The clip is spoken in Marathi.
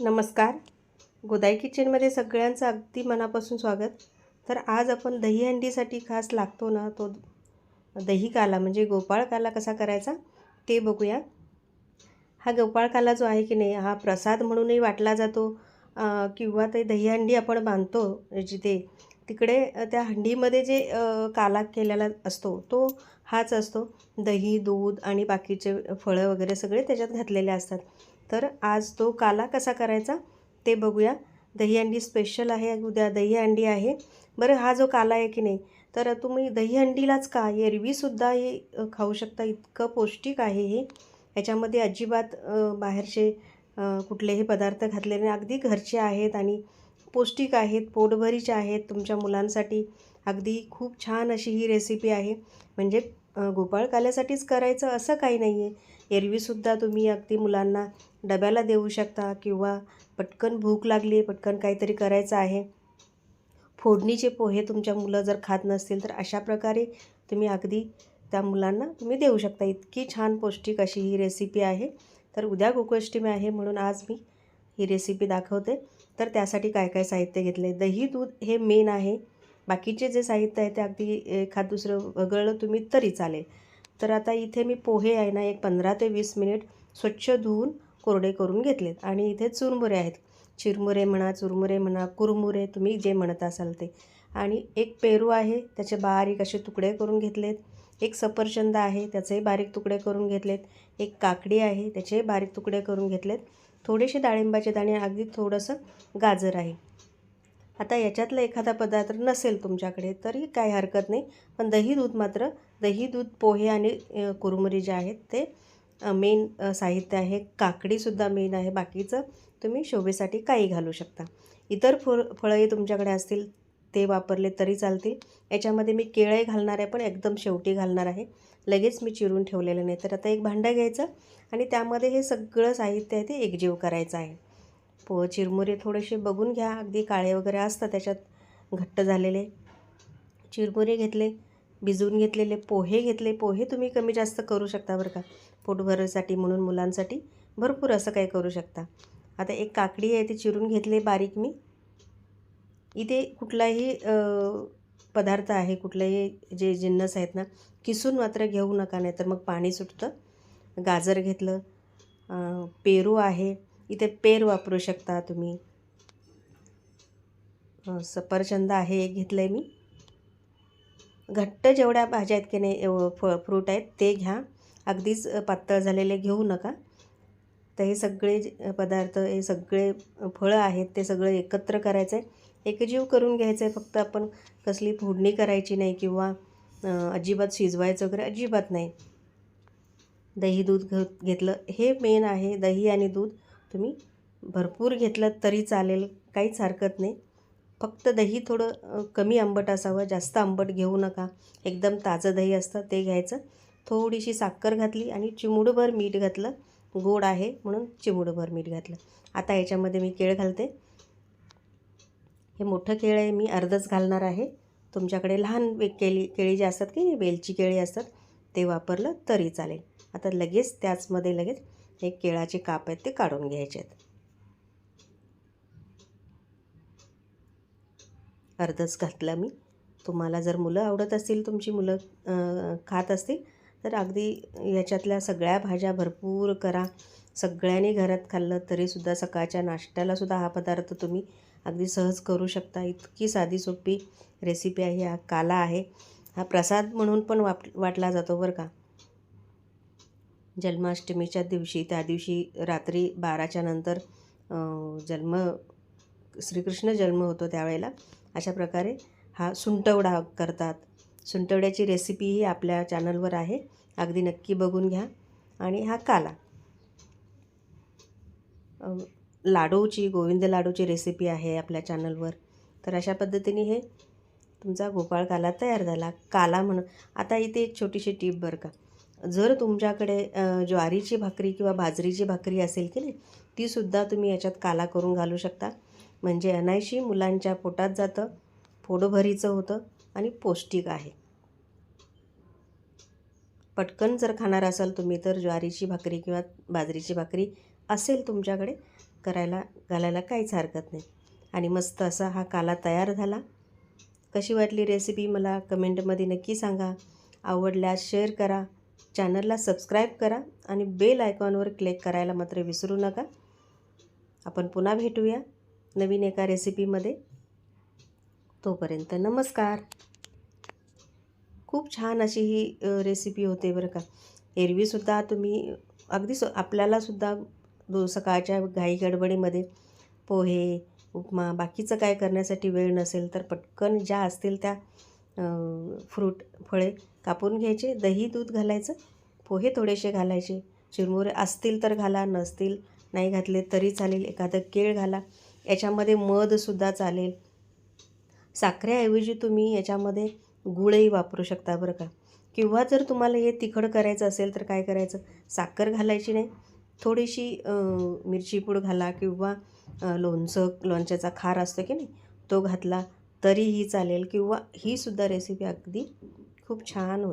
नमस्कार. गोदाई किचनमध्ये सगळ्यांचं अगदी मनापासून स्वागत. तर आज आपण दहीहंडीसाठी खास लागतो ना तो दही काला म्हणजे गोपाळ काला कसा करायचा ते बघूया. हा गोपाळ काला जो आहे की नाही हा प्रसाद म्हणूनही वाटला जातो. किंवा ते दहीहंडी आपण बांधतो जिथे तिकडे त्या हंडीमध्ये जे काला केलेला असतो तो हाच असतो. दही दूध आणि बाकीचे फळं वगैरे सगळे त्याच्यात घातलेले असतात. तर आज तो काला कसा करायचा ते बघूया. दहीहंडी स्पेशल आहे उद्या दहीहंडी आहे. बरं हा जो काला आहे की नाही तर तुम्ही दहीहंडीलाच का? एरवीसुद्धा हे खाऊ शकता. इतकं पौष्टिक आहे हे. याच्यामध्ये अजिबात बाहेरचे कुठलेही पदार्थ घातलेले नाही. अगदी घरचे आहेत आणि पौष्टिक आहेत पोटभरीचे आहेत. तुमच्या मुलांसाठी अगदी खूप छान अशी ही रेसिपी आहे. म्हणजे गोपाळकाल्यासाठीच गोपाळ काल्यासाठीच करायचं असं काही नाही आहे एरवीसुद्धा तुम्ही अगदी मुलांना डब्याला देऊ शकता किंवा पटकन भूक लागली पटकन काहीतरी करायचं आहे. फोडणीचे पोहे तुमच्या मुलं जर खात नसतील तर अशा प्रकारे तुम्ही अगदी त्या मुलांना तुम्ही देऊ शकता. इतकी छान पौष्टिक अशी ही रेसिपी आहे. तर उद्या गोकुष्टमी आहे म्हणून आज मी ही रेसिपी दाखवते. तर त्यासाठी काय काय साहित्य घेतले दही दूध हे मेन आहे. बाकीचे जे साहित्य आहे ते अगदी एखाद दुसरं वगळलं तुम्ही तरी चालेल. तर आता इथे मी पोहे आहे ना एक पंधरा ते वीस मिनिट स्वच्छ धुवून कोरडे करून घेतलेत. आणि इथे चुरमुरे आहेत. चिरमुरे म्हणा चुरमुरे म्हणा कुरमुरे तुम्ही जे म्हणत असाल ते. आणि एक पेरू आहे त्याचे बारीक असे तुकडे करून घेतलेत. एक सफरचंद आहे त्याचेही बारीक तुकडे करून घेतलेत. एक काकडी आहे त्याचेही बारीक तुकडे करून घेतलेत. थोडेसे डाळिंबाचे दाणे अगदी थोडंसं गाजर आहे. आता याच्यातला एखादा पदार्थ नसेल तुमच्याकडे तरी काही हरकत नाही. पण दही दूध मात्र दही दूध पोहे आणि अ, कुरमुरी जे आहेत ते मेन साहित्य आहे. काकडीसुद्धा मेन आहे. बाकीचं तुम्ही शोभेसाठी काही घालू शकता. इतर फळ फळंही तुमच्याकडे असतील ते वापरले तरी चालतील. याच्यामध्ये मी केळे घालणार आहे पण एकदम शेवटी घालणार आहे. लगेच मी चिरून ठेवलेलं नाही. तर आता एक भांडं घ्यायचं आणि त्यामध्ये हे सगळं साहित्य आहे ते एकजीव करायचं आहे. पो चिरमुरे थोडेसे बघून घ्या. अगदी काळे वगैरे असतात त्याच्यात घट्ट झालेले. चिरमुरे घेतले. भिजवून घेतलेले पोहे घेतले. पोहे तुम्ही कमी जास्त करू शकता बरं का. पोटभरासाठी म्हणून मुलांसाठी भरपूर असं काही करू शकता. आता एक काकडी आहे ती चिरून घेतली बारीक मी. इथे कुठलाही पदार्थ आहे कुठलंही जे जिन्नस आहेत ना किसून मात्र घेऊ नका नाही तर मग पाणी सुटतं. गाजर घेतलं पेरू आहे. इथे पेर वापरू शकता तुम्ही. सफरचंद आहे एक घेतलं आहे मी. घट्ट जेवढ्या भाज्या आहेत की नाही एव- फ फ्रूट आहेत ते घ्या. अगदीच पातळ झालेले घेऊ नका. तर हे सगळे पदार्थ हे सगळे फळं आहेत ते सगळं एकत्र करायचं आहे एकजीव करून घ्यायचं आहे फक्त आपण कसली फोडणी करायची नाही किंवा अजिबात शिजवायचं वगैरे अजिबात नाही. दही दूध घ घेतलं हे मेन आहे. दही आणि दूध तुम्ही भरपूर घेतलं तरी चालेल काहीच हरकत नाही. फक्त दही थोडं कमी आंबट असावं जास्त आंबट घेऊ नका. एकदम ताजं दही असतं ते घ्यायचं. थोडीशी साखर घातली आणि चिमुडभर मीठ घातलं. गोड आहे म्हणून चिमुडभर मीठ घातलं. आता याच्यामध्ये मी केळ घालते. हे मोठं केळ आहे मी अर्धच घालणार आहे. तुमच्याकडे लहान केळी केळी जी असतात की वेलची केळी असतात ते वापरलं तरी चालेल. आता लगेच त्याचमध्ये लगेच हे केळाचे काप आहेत ते काढून घ्यायचे आहेत. अर्धच घातला मी. तुम्हाला जर मुलं आवडत असतील तुमची मुलं खात असतील तर अगदी याच्यातल्या सगळ्या भाज्या भरपूर करा. सगळ्यांनी घरात खाल्लं तरीसुद्धा सकाळच्या नाश्त्यालासुद्धा हा पदार्थ तुम्ही अगदी सहज करू शकता. इतकी साधी सोपी रेसिपी आहे हा काला आहे. हा प्रसाद म्हणून पण वाप वाटला जातो बरं का. जन्माष्टमीच्या दिवशी त्या दिवशी रात्री बाराच्या नंतर जन्म श्रीकृष्ण जन्म होतो त्यावेळेला. अशा प्रकारे हा सुंटवडा करतात. सुंटवड्याची रेसिपीही आपल्या चॅनलवर आहे. अगदी नक्की बघून घ्या. आणि हा काला. लाडूची गोविंद लाडूची रेसिपी आहे आपल्या चॅनलवर तर अशा पद्धतीने हे तुमचा गोपाळ काला तयार झाला. काला म्हणून. आता इथे एक छोटीशी टीप बरं का. जर तुमच्याकडे ज्वारीची भाकरी किंवा बाजरीची भाकरी असेल की नाही तीसुद्धा तुम्ही याच्यात काला करून घालू शकता. म्हणजे अनायशी मुलांच्या पोटात जातं पोटभरीचं होतं आणि पौष्टिक आहे. पटकन जर खाणार असाल तुम्ही तर ज्वारीची भाकरी किंवा बाजरीची भाकरी असेल तुमच्याकडे करायला घालायला काहीच हरकत नाही. आणि मस्त असा हा काला तयार झाला. कशी वाटली रेसिपी मला कमेंटमध्ये नक्की सांगा. आवडल्यास शेअर करा. चॅनलला सबस्क्राईब करा आणि बेल आयकॉनवर क्लिक करायला मात्र विसरू नका. आपण पुन्हा भेटूया. नवीन एका रेसिपीमध्ये. तोपर्यंत नमस्कार. खूप छान अशी ही रेसिपी होते बरं का. एरवीसुद्धा तुम्ही अगदी स आपल्यालासुद्धा दो सकाळच्या घाई गडबडीमध्ये पोहे उपमा बाकीचं काय करण्यासाठी वेळ नसेल तर पटकन ज्या असतील त्या फ्रूट फळे कापून घ्यायचे दही दूध घालायचं पोहे थोडेसे घालायचे. चिरमुरे असतील तर घाला नसतील नाही घातले तरी चालेल. एखादं केळ घाला याच्यामध्ये मधसुद्धा चालेल. साखरेऐवजी तुम्ही याच्यामध्ये गुळही वापरू शकता बरं का. किंवा जर तुम्हाला हे तिखट करायचं असेल तर काय करायचं? साखर घालायची नाही. थोडीशी मिरची पूड घाला किंवा लोणचं लोणच्याचा खार असतो की नाही तो घातला तरीही चालेल. किंवा ही सुद्धा रेसिपी अगदी खूप छान होते.